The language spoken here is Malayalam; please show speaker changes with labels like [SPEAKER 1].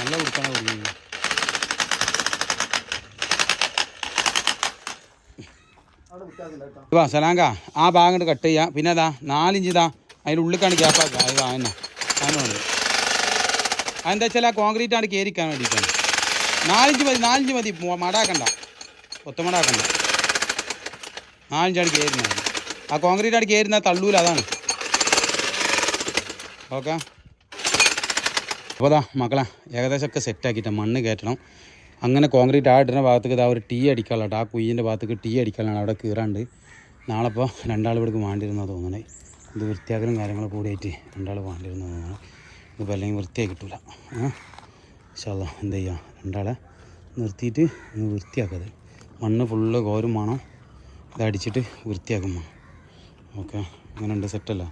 [SPEAKER 1] നല്ല ഉടുപ്പാണ് കൊടുക്കുന്നത് വാ സലാങ്ക. ആ ഭാഗം കൊണ്ട് കട്ട് ചെയ്യാം. പിന്നെ അതാ നാലിഞ്ച് ഇതാ അതിന്റെ ഉള്ളിക്കാണ് ഗ്യാപ്പാക്കുക അതെന്താ വെച്ചാൽ ആ കോൺക്രീറ്റ് ആണ് കയറിക്കാൻ വേണ്ടിയിട്ടാണ് നാലിഞ്ച് മതി നാലിഞ്ച് മതി. മടാക്കണ്ട. ഒത്തമടാക്കണ്ട നാലിഞ്ചാണ് കയറുന്നത് ആ കോൺക്രീറ്റ് ആണ് കയറുന്ന തള്ളൂല അതാണ്. ഓക്കെ അപ്പോൾ അതാ മക്കളെ ഏകദേശമൊക്കെ സെറ്റാക്കിയിട്ട് മണ്ണ് കയറ്റണം. അങ്ങനെ കോൺക്രീറ്റ് ആ ഇടുന്ന ഭാഗത്തേക്ക് ഇതാ ഒരു ടീ അടിക്കാനുള്ള ആ കുയ്യിന്റെ ഭാഗത്തേക്ക് ടീ അടിക്കാനാണ് അവിടെ കീറാണ്ട്. നാളെ ഇപ്പോൾ രണ്ടാൾ ഇവിടേക്ക് വേണ്ടിയിരുന്ന തോന്നണേ. ഇത് വൃത്തിയാക്കലും കാര്യങ്ങളും കൂടിയായിട്ട് രണ്ടാൾ വേണ്ടിയിരുന്ന തോന്നണം. ഇതിപ്പോൾ അല്ലെങ്കിൽ വൃത്തിയായി കിട്ടില്ല ആ എന്ത് ചെയ്യുക രണ്ടാളെ നിർത്തിയിട്ട് ഒന്ന് വൃത്തിയാക്കത് മണ്ണ് ഫുള്ള് കോരും വേണം. ഇതടിച്ചിട്ട് വൃത്തിയാക്കും വേണം. ഓക്കെ അങ്ങനെ ഉണ്ട് സെറ്റല്ല